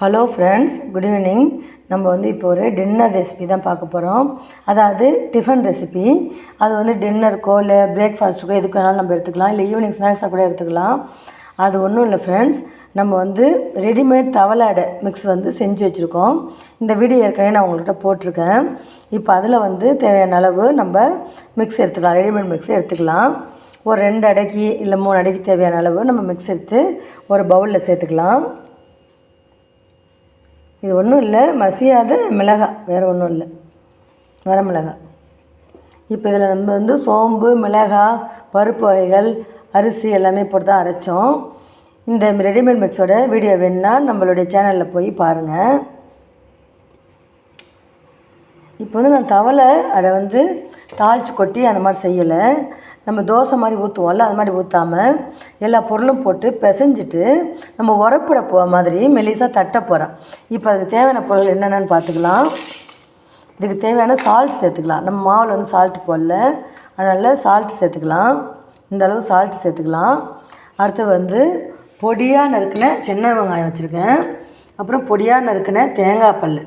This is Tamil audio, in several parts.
ஹலோ ஃப்ரெண்ட்ஸ் குட் ஈவினிங் நம்ம வந்து இப்போ ஒரு டின்னர் ரெசிபி தான் பார்க்க போகிறோம் அதாவது டிஃபன் ரெசிபி அது வந்து டின்னருக்கோ இல்லை பிரேக்ஃபாஸ்ட்டுக்கோ எதுக்கு வேணாலும் நம்ம எடுத்துக்கலாம். இல்லை ஈவினிங் ஸ்நாக்ஸாக கூட எடுத்துக்கலாம். அது ஒன்றும் இல்லை ஃப்ரெண்ட்ஸ் நம்ம வந்து ரெடிமேட் தவளாடை மிக்ஸ் வந்து செஞ்சு வச்சுருக்கோம். இந்த வீடியோ ஏற்கனவே நான் உங்கள்கிட்ட போட்டிருக்கேன். இப்போ அதில் வந்து தேவையான அளவு நம்ம மிக்ஸ் எடுத்துக்கலாம். ரெடிமேட் மிக்ஸ் எடுத்துக்கலாம். ஒரு ரெண்டு அடைக்கு இல்லை மூணு அடைக்கு தேவையான அளவு நம்ம மிக்ஸ் எடுத்து ஒரு பவுலில் சேர்த்துக்கலாம். இது ஒன்றும் இல்லை மசியாத மிளகாய் வேறு ஒன்றும் இல்லை. வர மிளகாய் இப்போ இதில் நம்ம வந்து சோம்பு மிளகாய் பருப்பு வகைகள் அரிசி எல்லாமே போட்டு தான் அரைச்சோம். இந்த ரெடிமேட் மிக்ஸோட வீடியோ வேணுன்னா நம்மளுடைய சேனலில் போய் பாருங்கள் இப்போ வந்து நான் தவளை அதை வந்து தாளித்து கொட்டி அந்த மாதிரி செய்யலை. நம்ம தோசை மாதிரி ஊற்றுவோம்ல அது மாதிரி ஊற்றாமல் எல்லா பொருளும் போட்டு பிசைஞ்சிட்டு நம்ம உரப்பிட போ மாதிரி மெலிசாக தட்ட போகிறோம் இப்போ அதுக்கு தேவையான பொருள் என்னென்னு பார்த்துக்கலாம். இதுக்கு தேவையான சால்ட் சேர்த்துக்கலாம். நம்ம மாவில் வந்து சால்ட் போடல. அதனால் சால்ட் சேர்த்துக்கலாம். இந்த அளவு சால்ட் சேர்த்துக்கலாம். அடுத்து வந்து பொடியாக நறுக்கின சின்ன வெங்காயம் வச்சுருக்கேன். அப்புறம் பொடியாக நறுக்கின தேங்காய் பல்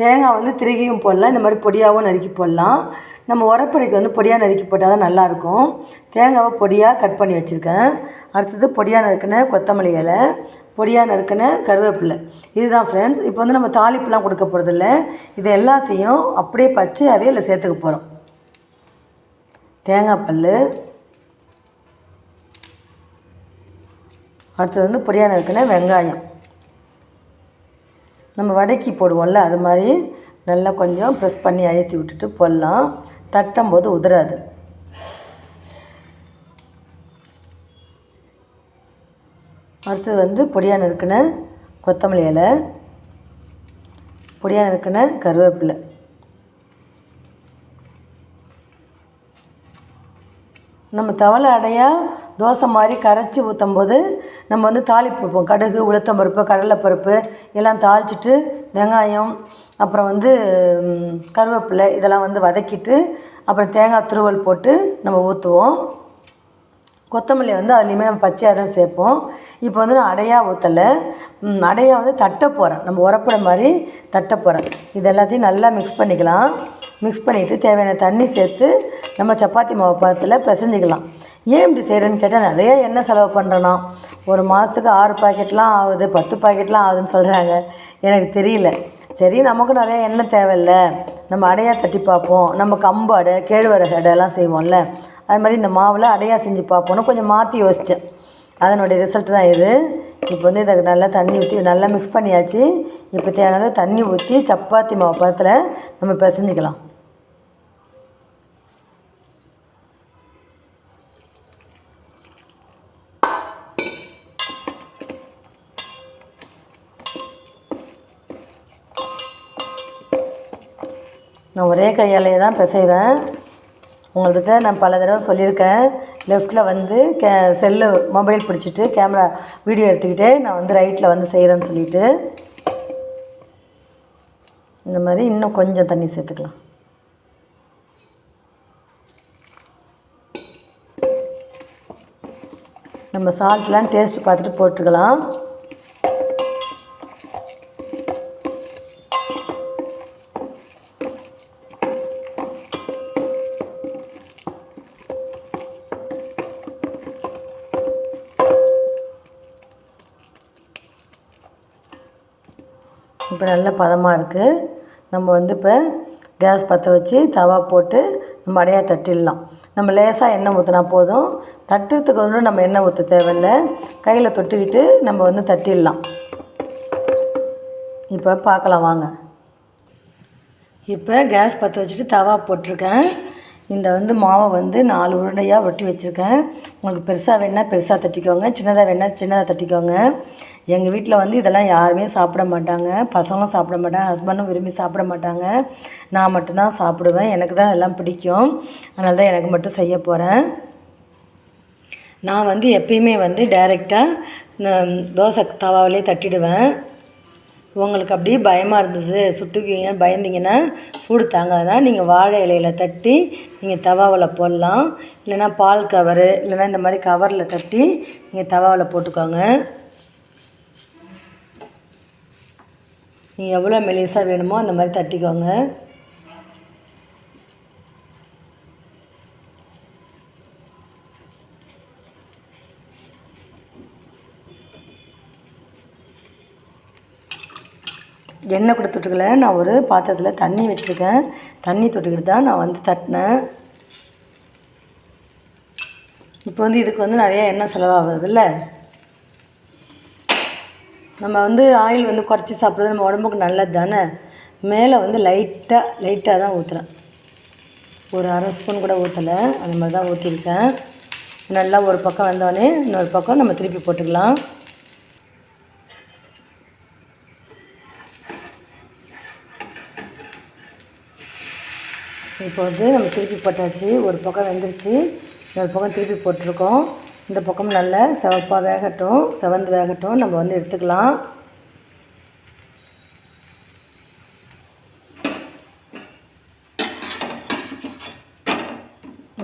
தேங்காய் வந்து திருகியும் போடலாம் இந்த மாதிரி பொடியாகவும் நறுக்கி போடலாம். நம்ம உரப்படைக்கு வந்து பொடியாக நறுக்கி போட்டால் தான் நல்லாயிருக்கும். தேங்காவை பொடியாக கட் பண்ணி வச்சுருக்கேன். அடுத்தது பொடியாக நறுக்கின கொத்தமல்லி இலை பொடியாக நறுக்கின கருவேப்பிலை. இதுதான் ஃப்ரெண்ட்ஸ் இப்போ வந்து நம்ம தாளிப்புலாம் கொடுக்க போகிறதில்ல இது எல்லாத்தையும் அப்படியே பச்சையாகவே இல்லை சேர்த்துக்க போகிறோம் தேங்காய் பல் அடுத்தது வந்து பொடியாக நறுக்கின வெங்காயம். நம்ம வடைக்கு போடுவோம்ல அது மாதிரி நல்லா கொஞ்சம் ப்ரெஸ் பண்ணி அழுத்தி விட்டுட்டு போடலாம். தட்டும் போது உதிராது. அடுத்தது வந்து பொடியாக நறுக்கின கொத்தமல்லி இலை பொடியாக நறுக்கின கருவேப்பிலை. நம்ம தவளை அடையாக தோசை மாதிரி கரைச்சி ஊற்றும் போது நம்ம வந்து தாளிப்பு வைப்போம். கடுகு உளுத்தம்பருப்பு கடலைப்பருப்பு எல்லாம் தாளிச்சிட்டு வெங்காயம் அப்புறம் வந்து கருவேப்பிலை இதெல்லாம் வந்து வதக்கிட்டு அப்புறம் தேங்காய் துருவல் போட்டு நம்ம ஊற்றுவோம் கொத்தமல்லி வந்து அதுலேயுமே நம்ம பச்சையாக தான் சேர்ப்போம் இப்போ வந்து நான் அடையாக ஊற்றலை அடையாக வந்து தட்ட போகிறேன் நம்ம உரப்புற மாதிரி தட்ட போகிறேன் இது எல்லாத்தையும் நல்லா மிக்ஸ் பண்ணிக்கலாம். மிக்ஸ் பண்ணிவிட்டு தேவையான தண்ணி சேர்த்து நம்ம சப்பாத்தி மாவு பதத்தில் பிசைஞ்சிக்கலாம். ஏன் இப்படி செய்கிறேன்னு கேட்டால் நிறைய எண்ணெய் செலவு பண்ணுறேன்னா ஒரு மாதத்துக்கு ஆறு பாக்கெட்லாம் ஆகுது பத்து பாக்கெட்லாம் ஆகுதுன்னு சொல்கிறாங்க எனக்கு தெரியல. சரி நமக்கு நிறைய எண்ணெய் தேவையில்ல. நம்ம அடையாக தட்டி பார்ப்போம். நம்ம கம்பு அடை கேழ்வரகு அடையெல்லாம் செய்வோம்ல. அது மாதிரி இந்த மாவில் அடையாக செஞ்சு பார்ப்போம்னு கொஞ்சம் மாற்றி யோசித்தேன் அதனுடைய ரிசல்ட் தான் இது. இப்போ வந்து இதை நல்லா தண்ணி ஊற்றி நல்லா மிக்ஸ் பண்ணியாச்சு. இப்போ தேவையான தண்ணி ஊற்றி சப்பாத்தி மாவு பதத்தில் நம்ம பிசைஞ்சிக்கலாம். நான் ஒரே கையாலேயே தான் பிசைவேன். உங்கள்கிட்ட நான் பல தடவை சொல்லியிருக்கேன். லெஃப்ட்டில் வந்து கே செல்லு மொபைல் பிடிச்சிட்டு கேமரா வீடியோ எடுத்துக்கிட்டே நான் வந்து ரைட்டில் வந்து செய்கிறேன்னு சொல்லிவிட்டு இந்த மாதிரி இன்னும் கொஞ்சம் தண்ணி சேர்த்துக்கலாம். நம்ம சால்ட்லாம் டேஸ்ட் பார்த்துட்டு போட்டுக்கலாம். இப்போ நல்ல பதமாக இருக்குது நம்ம வந்து இப்போ கேஸ் பற்ற வச்சு தவா போட்டு நம்ம அடையாக தட்டிடலாம். நம்ம லேசாக எண்ணெய் ஊற்றினா போதும். தட்டுறதுக்கு வந்து நம்ம எண்ணெய் ஊற்ற தேவையில்லை. கையில் தொட்டுக்கிட்டு நம்ம வந்து தட்டிடலாம். இப்போ பார்க்கலாம் வாங்க. இப்போ கேஸ் பற்ற வச்சுட்டு தவா போட்டிருக்கேன். இந்த வந்து மாவை வந்து நாலு உருண்டையாக ஒட்டி வச்சுருக்கேன். உங்களுக்கு பெருசாக வேணால் பெருசாக தட்டிக்கோங்க. சின்னதாக வேணால் சின்னதாக தட்டிக்கோங்க. எங்கள் வீட்டில் வந்து இதெல்லாம் யாருமே சாப்பிட மாட்டாங்க. பசங்களும் சாப்பிட மாட்டாங்க. ஹஸ்பண்டும் விரும்பி சாப்பிட மாட்டாங்க. நான் மட்டும்தான் சாப்பிடுவேன். எனக்கு தான் எல்லாம் பிடிக்கும். அதனால தான் எனக்கு மட்டும் செய்ய போகிறேன் நான் வந்து எப்பயுமே வந்து டைரெக்டாக தோசை தவாவிலே தட்டிடுவேன். உங்களுக்கு அப்படியே பயமாக இருந்தது சுட்டுக்குவீங்க பயந்தீங்கன்னா சூடு தாங்காதுன்னா நீங்கள் வாழை இலையில் தட்டி நீங்கள் தவாவில் போடலாம். இல்லைன்னா பால் கவரு இல்லைன்னா இந்த மாதிரி கவரில் தட்டி நீங்கள் தவாவில் போட்டுக்கோங்க. நீங்கள் எவ்வளோ மெலிசாக வேணுமோ அந்த மாதிரி தட்டிக்கோங்க. எண்ணெய் கூட தொட்டுக்கல. நான் ஒரு பாத்திரத்தில் தண்ணி வச்சுருக்கேன். தண்ணி தொட்டுக்கிட்டு தான் நான் வந்து தட்டினேன். இப்போ வந்து இதுக்கு வந்து நிறையா எண்ணெய் செலவாகுதுல்ல நம்ம வந்து ஆயில் வந்து குறைச்சி சாப்பிட்றது நம்ம உடம்புக்கு நல்லது தானே மேலே வந்து லைட்டாக லைட்டாக தான் ஊற்றுறேன் ஒரு அரை ஸ்பூன் கூட ஊற்றலை அந்த மாதிரி தான் ஊற்றிருக்கேன் நல்லா ஒரு பக்கம் வந்தோடனே இன்னொரு பக்கம் நம்ம திருப்பி போட்டுக்கலாம். இப்போ வந்து நம்ம திருப்பி போட்டாச்சு ஒரு பக்கம் வெந்துருச்சு இன்னொரு பக்கம் திருப்பி போட்டிருக்கோம். இந்த பக்கம் நல்லா சிவப்பாக வேகட்டும் செவந்து வேகட்டும். நம்ம வந்து எடுத்துக்கலாம்.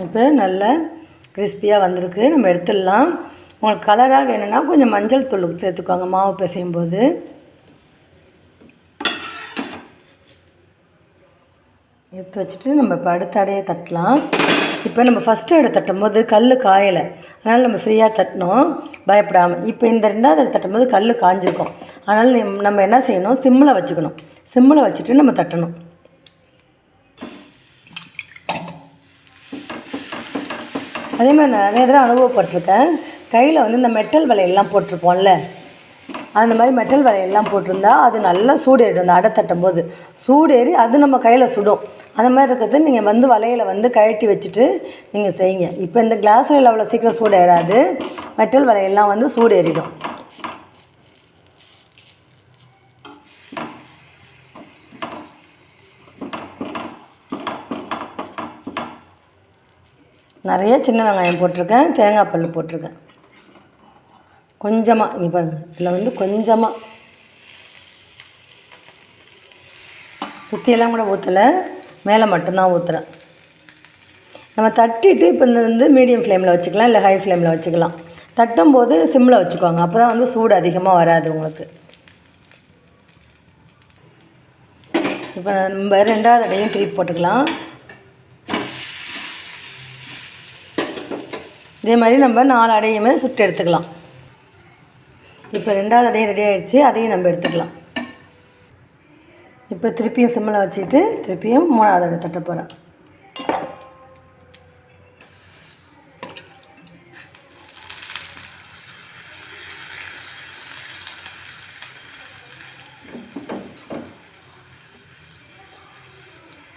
இப்போ நல்லா கிறிஸ்பியாக வந்திருக்கு. நம்ம எடுத்துடலாம். உங்களுக்கு கலராக வேணும்னா கொஞ்சம் மஞ்சள் தூள் சேர்த்துக்கோங்க. மாவு பிசையும் போது எடுத்து வச்சுட்டு நம்ம இப்போ அடுத்த அடையை தட்டலாம். இப்போ நம்ம ஃபஸ்ட்டு அடை தட்டும் போது கல் காயலை. அதனால் நம்ம ஃப்ரீயாக தட்டினோம். பயப்படாமல் இப்போ இந்த ரெண்டாவது அடை தட்டும் போது கல் காஞ்சிருக்கும். அதனால் நம்ம என்ன செய்யணும்? சிம்மில் வச்சுக்கணும். சிம்மில் வச்சுட்டு நம்ம தட்டணும். அதே மாதிரி நான் நிறைய தடவை அனுபவப்பட்டிருக்கேன். கையில் வந்து இந்த மெட்டல் வலையெல்லாம் போட்டிருப்போம்ல. அந்த மாதிரி மெட்டல் வலையெல்லாம் போட்டிருந்தா அது நல்லா சூடேறிடும். அந்த அடை தட்டும் போது சூடேறி அது நம்ம கையில் சுடும். அந்த மாதிரி இருக்கிறது நீங்கள் வந்து வலையில் வந்து கழட்டி வச்சுட்டு நீங்கள் செய்யுங்க. இப்போ இந்த கிளாஸ் வலையில் அவ்வளோ சீக்கிரம் சூடு ஏறாது. மெட்டல் வலையெல்லாம் வந்து சூடு ஏறிடும். நிறைய சின்ன வெங்காயம் போட்டிருக்கேன். தேங்காய் பல் போட்டிருக்கேன். கொஞ்சமாக இங்கே பாருங்கள் இதில் வந்து கொஞ்சமாக சுற்றியெல்லாம் கூட ஊற்றலை மேலே மட்டும்தான் ஊற்றுறேன் நம்ம தட்டிட்டு இப்போ இந்த வந்து மீடியம் ஃப்ளேமில் வச்சுக்கலாம் இல்லை ஹை ஃப்ளேமில் வச்சுக்கலாம். தட்டும் போது சிம்மில் வச்சுக்கோங்க. அப்போ தான் வந்து சூடு அதிகமாக வராது உங்களுக்கு. இப்போ நம்ம ரெண்டாவது அடையும் திருப்பி போட்டுக்கலாம். இதே மாதிரி நம்ம நாலு அடையுமே சுட்டு எடுத்துக்கலாம். இப்போ ரெண்டாவது அடையும் ரெடி ஆகிடுச்சு அதையும் நம்ம எடுத்துக்கலாம். இப்போ திருப்பியும் சிம்மில் வச்சுக்கிட்டு திருப்பியும் மூணாவது அடை தட்ட போகிறேன்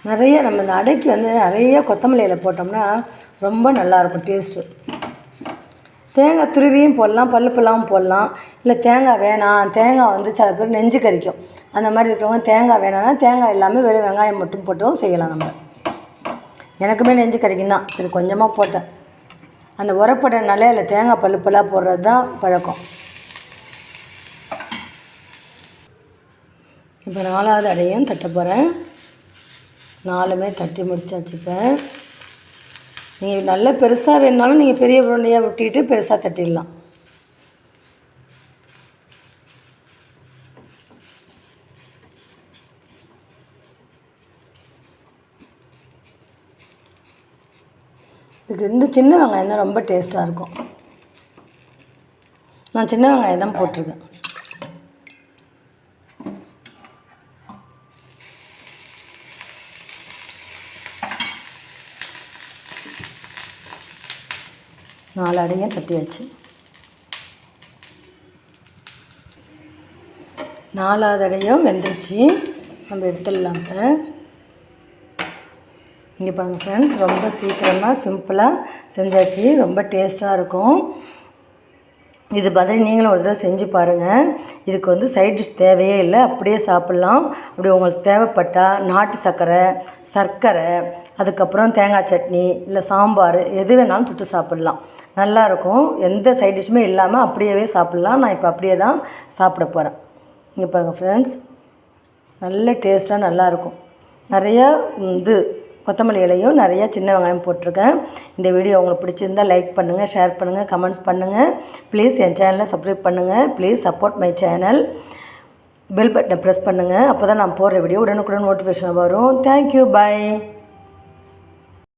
நிறைய நம்ம இந்த அடைக்கு வந்து நிறைய கொத்தமல்லியில் போட்டோம்னா ரொம்ப நல்லாயிருக்கும் டேஸ்ட்டு. தேங்காய் துருவியும் போடலாம் பல்லுப்பெல்லாம் போடலாம். இல்லை தேங்காய் வேணாம். தேங்காய் வந்து சில பேர் நெஞ்சு கறிக்கும் அந்த மாதிரி இருக்கிறவங்க தேங்காய் வேணாம்னா தேங்காய் இல்லாமல் வெறும் வெங்காயம் மட்டும் போட்டும் செய்யலாம் நம்ம. எனக்குமே நெஞ்சு கறிக்கும் தான். சரி கொஞ்சமாக போட்டேன். அந்த உரப்படனாலே இல்லை தேங்காய் பல்லுப்பெல்லாம் போடுறது தான் பழக்கம். இப்போ நாலாவது அடையும் தட்ட போகிறேன் நாலுமே தட்டி முடிச்சாச்சு இப்போ. நீங்கள் நல்ல பெருசாக வேணுனாலும் நீங்கள் பெரிய உருண்டையாக விட்டிட்டு பெருசாக தட்டிடலாம். இது இந்த சின்ன வெங்காயம் தான் ரொம்ப டேஸ்ட்டாக இருக்கும். நான் சின்ன வெங்காயம் தான் போட்டிருக்கேன். நாலு அடையும் தட்டியாச்சு. நாலாவது அடையும் வெந்துருச்சு. நம்ம எடுத்துடலாம் இப்போ இங்கே பாருங்கள் ஃப்ரெண்ட்ஸ் ரொம்ப சீக்கிரமாக சிம்பிளாக செஞ்சாச்சு. ரொம்ப டேஸ்ட்டாக இருக்கும். இது பதில் நீங்களும் ஒரு தடவை செஞ்சு பாருங்கள் இதுக்கு வந்து சைட் டிஷ் தேவையே இல்லை. அப்படியே சாப்பிட்லாம். அப்படி உங்களுக்கு தேவைப்பட்டால் நாட்டு சர்க்கரை சர்க்கரை அதுக்கப்புறம் தேங்காய் சட்னி இல்லை சாம்பார் எது வேணாலும் தொட்டு சாப்பிட்லாம். நல்லாயிருக்கும். எந்த சைட் டிஷ்ஷுமே இல்லாமல் அப்படியே சாப்பிட்லாம். நான் இப்போ அப்படியே தான் சாப்பிட போகிறேன் இங்கே பாருங்கள் ஃப்ரெண்ட்ஸ் நல்ல டேஸ்ட்டாக நல்லாயிருக்கும். நிறையா இது கொத்தமல்லி இலையும் நிறையா சின்ன வெங்காயம் போட்டிருக்கேன். இந்த வீடியோ உங்களுக்கு பிடிச்சிருந்தால் லைக் பண்ணுங்கள் ஷேர் பண்ணுங்கள் கமெண்ட்ஸ் பண்ணுங்கள் ப்ளீஸ் என் சேனலை சப்ஸ்கிரைப் பண்ணுங்கள் please support my channel bell பட்டனை ப்ரெஸ் பண்ணுங்கள் அப்போ தான் நான் போடுற வீடியோ உடனுக்குடன் நோட்டிஃபிகேஷன் வரும். Thank you bye